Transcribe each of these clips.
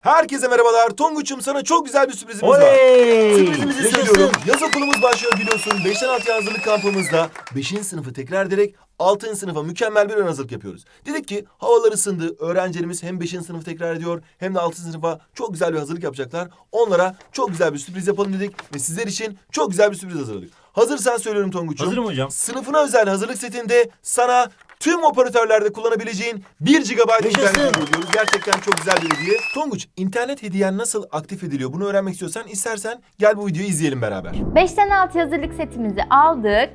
Herkese merhabalar. Tonguç'um sana çok güzel bir sürprizimiz var. Oley! Sürprizimizi Yaşasın. söylüyorum. Yaz okulumuz başlıyor biliyorsun. 5'ten 6 hazırlık kampımızda 5. sınıfı tekrar ederek 6. sınıfa mükemmel bir ön hazırlık yapıyoruz. Dedik ki havalar ısındı. Öğrencilerimiz hem 5. sınıfı tekrar ediyor hem de 6. sınıfa çok güzel bir hazırlık yapacaklar. Onlara çok güzel bir sürpriz yapalım dedik ve sizler için çok güzel bir sürpriz hazırladık. Hazırsan söylüyorum Tonguç'um. Hazırım hocam. Sınıfına özel hazırlık setinde sana tüm operatörlerde kullanabileceğin 1 GB internet ediyoruz. Gerçekten çok güzel bir hediye. Tonguç, internet hediyen nasıl aktif ediliyor? Bunu öğrenmek istiyorsan istersen gel bu videoyu izleyelim beraber. 5'ten 6 hazırlık setimizi aldık.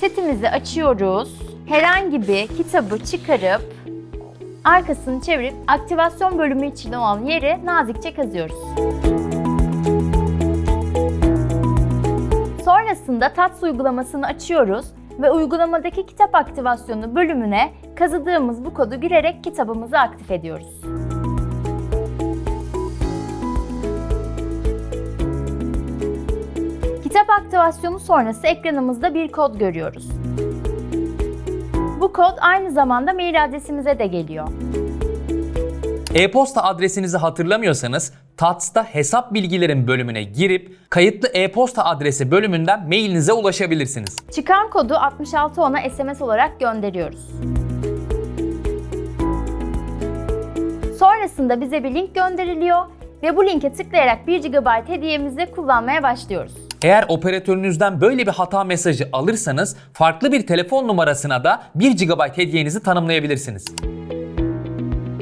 Setimizi açıyoruz. Herhangi bir kitabı çıkarıp arkasını çevirip aktivasyon bölümü için olan yeri nazikçe kazıyoruz. Sonrasında TATS uygulamasını açıyoruz ve uygulamadaki kitap aktivasyonu bölümüne kazıdığımız bu kodu girerek kitabımızı aktif ediyoruz. Kitap aktivasyonu sonrası ekranımızda bir kod görüyoruz. Bu kod aynı zamanda mail adresimize de geliyor. E-posta adresinizi hatırlamıyorsanız TATS'ta hesap bilgilerin bölümüne girip kayıtlı e-posta adresi bölümünden mailinize ulaşabilirsiniz. Çıkan kodu 6610'a SMS olarak gönderiyoruz. Sonrasında bize bir link gönderiliyor ve bu linke tıklayarak 1 GB hediyemizi kullanmaya başlıyoruz. Eğer operatörünüzden böyle bir hata mesajı alırsanız farklı bir telefon numarasına da 1 GB hediyenizi tanımlayabilirsiniz.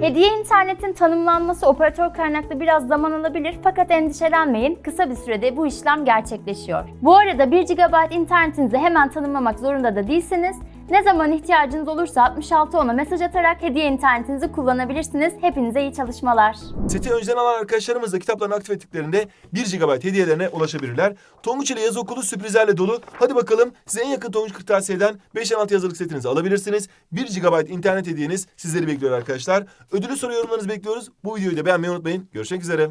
Hediye internetin tanımlanması operatör kaynaklı biraz zaman alabilir fakat endişelenmeyin kısa bir sürede bu işlem gerçekleşiyor. Bu arada 1 GB internetinizi hemen tanımlamak zorunda da değilsiniz. Ne zaman ihtiyacınız olursa 6610'a mesaj atarak hediye internetinizi kullanabilirsiniz. Hepinize iyi çalışmalar. Seti önceden alan arkadaşlarımız da kitaplarını aktif ettiklerinde 1 GB hediyelerine ulaşabilirler. Tonguç ile yaz okulu sürprizlerle dolu. Hadi bakalım size en yakın Tonguç Kırtasiye'den 5'ten 6 yazılık setinizi alabilirsiniz. 1 GB internet hediyeniz sizleri bekliyor arkadaşlar. Ödülü soru yorumlarınızı bekliyoruz. Bu videoyu da beğenmeyi unutmayın. Görüşmek üzere.